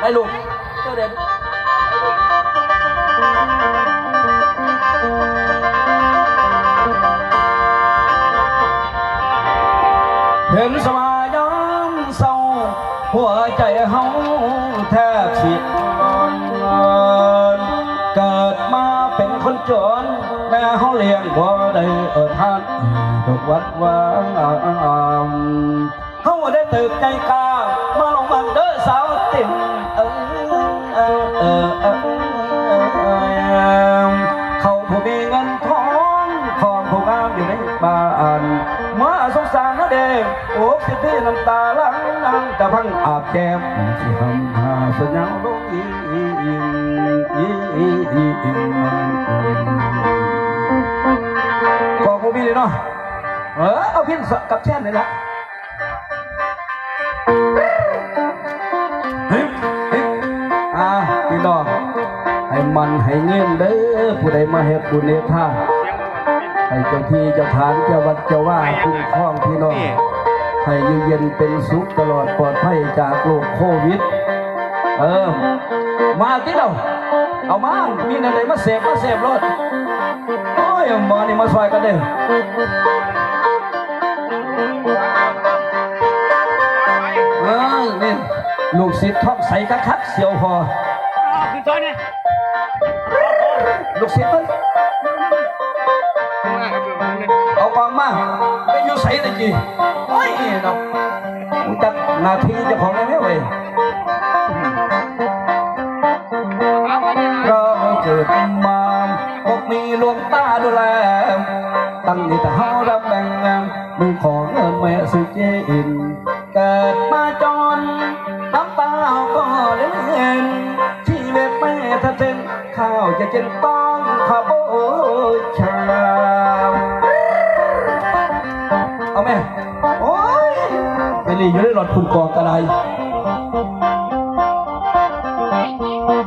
ได้ลูกเจ้าเด่นเห็นสมายามเศร้าหัวใจเฮาแทบสิเกิดมาเป็นคนจนแม่เฮาเลี้ยงบ่ได้เอิดทานทุกวัดวางเฮาได้ตึกใจกา มาลงบังเด้อสาวติ่มเออเออเออเออเขาผู้มีเงินทองของผู้งามอยู่ในบ้านมาสงสารนะเด็กโอ้สิพี่น้ำตาลังน้ำตาพังอาบแก้มที่ทำหาสัญญาลงอีอีอีอีอีอีอีกผู้มีเลยเนาะเออเอาพินสกับแช่นเลยละ มันให้เงี้ยเด้อผู้ใดมาเฮ็ดบุญเฮ็ดทานให้เจ้าที่เจ้าทานเจ้าวัดเจ้าว่าคุ้มครองพี่น้องให้อยู่เย็นเป็นสุขตลอดปลอดภัยจากโรคโควิด เออ มาที่เราเอามามีอะไรมาเสพมาเสพรถโอ้ยมอนี่มาซอยกันเด้อเอ้ยนี่ลูกศิษย์ท่องใสคักเสียวพอขึ้นซอยเนี่ย ลูกศิษย์มันข้างหน้าครับอยู่นเอากองมาไปอยู่ใส่ตะกี้โอ้ยเนาะรู้จักหนาทีเจ้าของได้ไหมเว้ยเราเกิดมาพบมีหลวงตาดูแลตั้งนี่แต่เฮารับแบ่งงานมือของเงินแม่สุเจอิน เกิดมาจนน้ำตาก็เล่นชีวิตแม่ถ้าเส้นข้าวจะเจนต้อ ขบชาเอาแม่โอ้ยไปรีอยู่ในรหลอดคุณกอกระได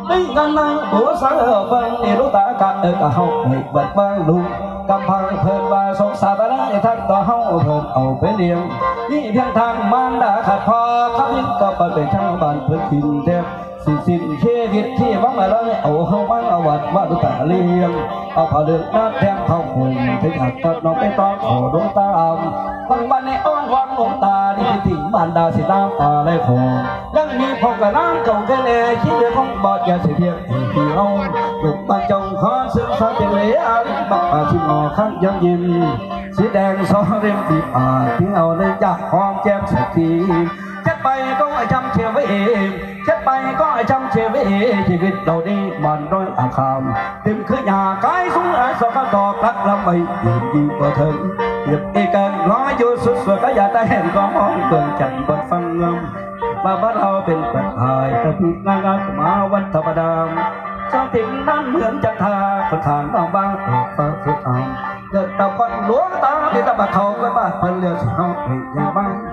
นี่กันนั่งตัวสาวเฟิงนี่รู้ตากะเอกะเฮาให้เบิดบางลูกกำพังเพิ่นว่าสงสารอะไรทั้งต่อเฮาเพิ่นเอาไปเลี้ยงนี่เพียงทางมารดาขัดพอขับยิงก็เปิดเป็นช่างบ้านเพิ่นกินเท สิสิเชียวิตที่บังอะไรเอาเข้าบังเอาวัดว่าดูตาเลี้ยงเอาผ้าเดือดน้ำแดงเข้าหุ่นถึงหักตัดน้องไปต้องขอดวงตาอ่ำบังบ้านในอ้อนวังดวงตาดีที่มันดาสิน้ำตาไหลคอยังมีพกกระน้ำเก่ากัแน่คิดเรื่องบอดยาเสียเพียงพี่เอาลูกบ้านจงขอซึ่งสาเป็นเลี้ยงบักอาชิมอขั้นยังยิ้มสีแดงสอเรียมตีอากที่เอาเลยจากหอมแก้มสักทีจะไปก็จำเชื่อไว้เอง ชีวิตเราดีมันด้อยอาคามเต็มคือหยากายสูงอ้สกตอกักลำไม่ยินดีกว่าถึงเหยียบเอกันร้อยอยู่สุดสวยก็อย่าได้เห็นก็มองเกินจันบนฟังงำมาบ้านเราเป็นปัญหาแต่พูดง่ายๆมาวันธรรมดาสตินั้นเหมือนจะทาคนทางน้องบางเอกฟ้าสุดอ่างเกิดตาคนหลวงตาที่ตาบักเขาไปบ้านเพิ่นเลือดเฮาให้ยังบ้างใจบ่เก้าตาส่องน้ำติมใจบ่เก้าตาส่องน้ำติมจะร้องสิ่งสองปางเมื่อเด้อเด้อเด้อดองเด้อเด้อเด้อเด้อดองครับขอบคุณหลายๆเด้อลูกหลานเอาพวกมาอะไรมาให้ยเอาเดี๋ยวเอาใส่ข้าวจัง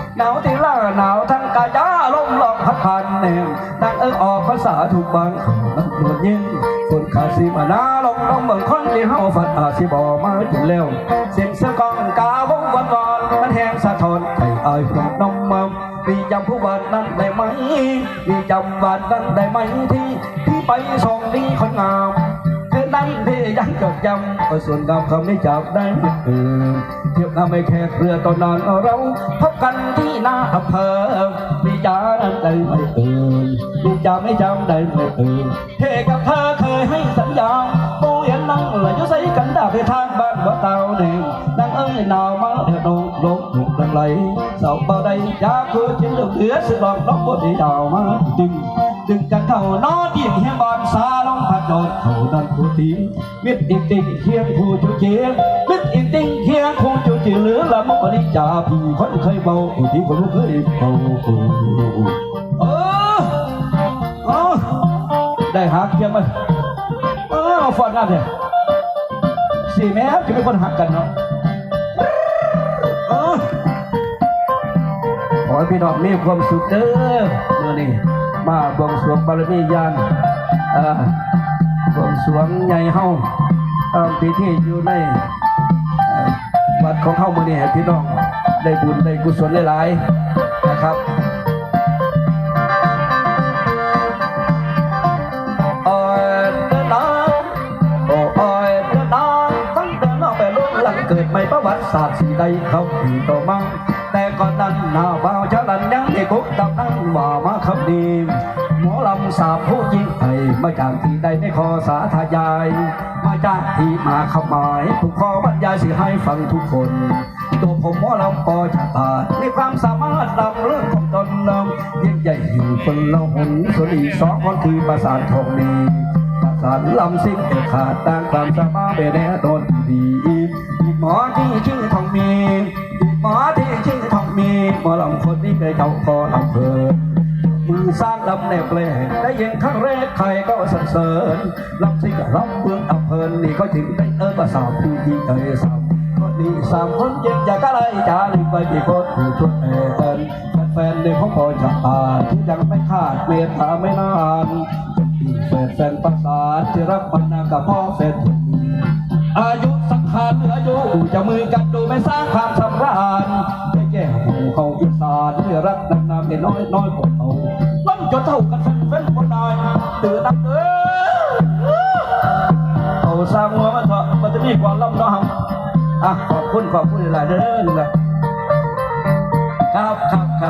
หนาวที่ล่าหนาวทั้งกายจ้าลมหลอกพัดผ่านแนวนางเอิงออกภาษาถูกบางนักดวดยิ่งฝนขาสีมานาลงลงเมืองคนที่เฮาฝันอาสิบอมาถึงแล้วเสียงเสียงกองกาวงวันวอนมันแหงสะท้อนไอ้ไอ้พวกน้องมามมีจำผู้วันนั้นได้ไหมมีจำวันนั้นได้ไหมที่ที่ไปส่งดีคนงามคืนนั้นที่ยังจดจำก็ส่วนงามคำนี้จับได้เออ เที่ยวนาไม่แค่เรือตอนนั้นเราพบกันที่หน้าอำเภอพี่จ๋านั้นได้ไหมเอ่ยพี่จ๋าไม่จำได้ไหมเอ่ยเทกับเธอเคยให้สัญญาปูยันนั่งไหลอยู่ใส่กันดาไปทางบ้านบ่เตาเน่งนั่งเอ้ยหนาวมาเดือดร้อนลมถูกดังไหลเสาเบาใดยาคือจิ้มเหลือเหลือสิลองน้องบ่ได้ดาวมาดึงดึงกันเข้านอนยิ่เฮียบอนสาลงพัดโดนเขาดันผู้ทีมิดอีกติงเคียงผู้จูเจียงมิดอีกติงเคียงผู้ เจียเหลือละมกนิจาพี่คนเคยเบาที่คนรู้เคยเบาเออเออได้หาเคียงไหมเออมาฟอนกันเนี่ยสี่แม่จะเป็นคนหักกันเนาะเออขอให้พี่น้องมีความสุขเด้อเมื่อนี้มาบวงสรวงบารมียานเออบวงสรวงใหญ่เฮาตามพิธีอยู่ใน วัดของเฮามื่อนี้ให้พี่น้องได้บุญได้กุศลหลายๆนะครับอ้ยเดินน้ำโอ้อ้ยเดินน้ำตั้งแต่นองไปลุกหลังเกิดไม่ประวัติศาสตร์สีใดเขาผีต่อมังแต่ก่อนนั้นหน้าบ่าวเจ้าลันยังได้กุกกับนั่งว่ามาคำดี หมอลำสาบผู้ยิ่งใหญ่มาจากที่ใดในคอสาธยาย มาจากที่มาขมายทุกขอบรรยายสิให้ฟังทุกคน ตัวผมหมอลำปอชาตามีความสามารถนำเรื่องของตนนำยิ่งใหญ่อยู่คนละหนส่วนอีกสองคนคือประสานทองดีประสานลำสิ้นขาดต่างความสามารถเป็นแน่ตนดีอีกหมอที่ชื่อทองมีหมอที่ชื่อทองมีหมอลำคนนี้เคยเขาคอลำเพอ สร้างลำแนบเลได้ยินครั้งแรกใครก็สรรเสริญลำสิ่งลำเบืองอำเพลินนี่ก็ถึงได้เออภาษาผู้ยิ่งเอยสามคนนี้สามคนเจ็บอยากอะไรจะรีบไปกี่คนผู้ช่วยเอิญแฟนในของพอจะอ่าที่ยังไม่ขาดเมตตาไม่นานแฟนแฟนประสานที่รักมันนากับพ่อแฟนคนดีอายุสังขารเหลืออยู่จะมือกันดูไม่สร้างความสำราญไม่แก่หูเขาอีสานที่รักนำนำเด็น้อยน้อยกว่าเขา ยศเท่ากันแฟนแฟนคนใดตื่นนับเด้อเอาสร้างหัวมาเถอะมันจะมีความลำน้องอะขอบคุณขอบคุณหลายๆเด้อนี่แหลย